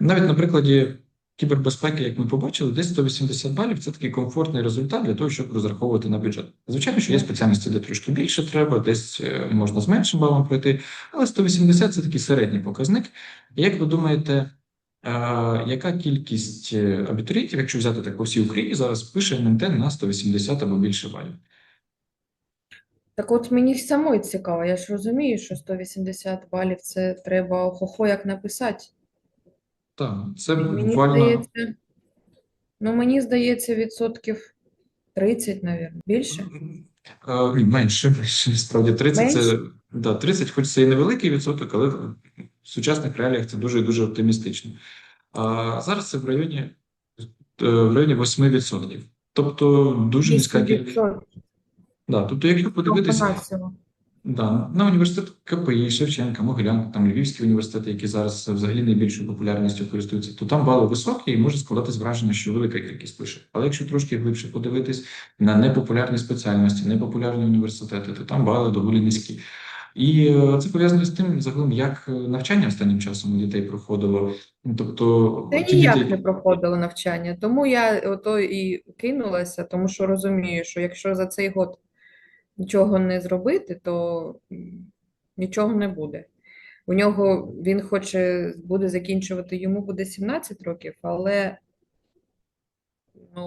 Навіть на прикладі кібербезпеки, як ми побачили, десь 180 балів це такий комфортний результат для того, щоб розраховувати на бюджет. Звичайно, що є спеціальності, де трошки більше треба, десь е, можна з меншим балом пройти, але 180 це такий середній показник. Як ви думаєте, е, яка кількість е, абітурієнтів, якщо взяти так по всій Україні, зараз пише НМТ на 180 або більше балів? Так от мені самой цікаво, я ж розумію, що 180 балів це треба охо як написати. Так, це Мені буквально. здається, ну мені здається, відсотків 30, мабуть, більше. Е, Ні, менше, менше. Справді 30 це да, 30, хоч це і невеликий відсоток, але в сучасних реаліях це дуже дуже оптимістично. А зараз це в районі, е, в районі 8%. Тобто дуже низька кількість. Да, тобто, якщо подивитися. Да, на університет КПІ, Шевченка, Могилянка, там Львівські університети, які зараз взагалі найбільшою популярністю користуються, то там бали високі і може складатись враження, що велика кількість пише. Але якщо трошки глибше подивитись на непопулярні спеціальності, непопулярні університети, то там бали доволі низькі. І е, це пов'язано з тим, загалом, як е, навчання останнім часом у дітей проходило. Тобто, Та ніяк діти- не проходило навчання, тому я ото і кинулася, тому що розумію, що якщо за цей год нічого не зробити, то нічого не буде. У нього він хоче буде закінчувати, йому буде 17 років, але ну,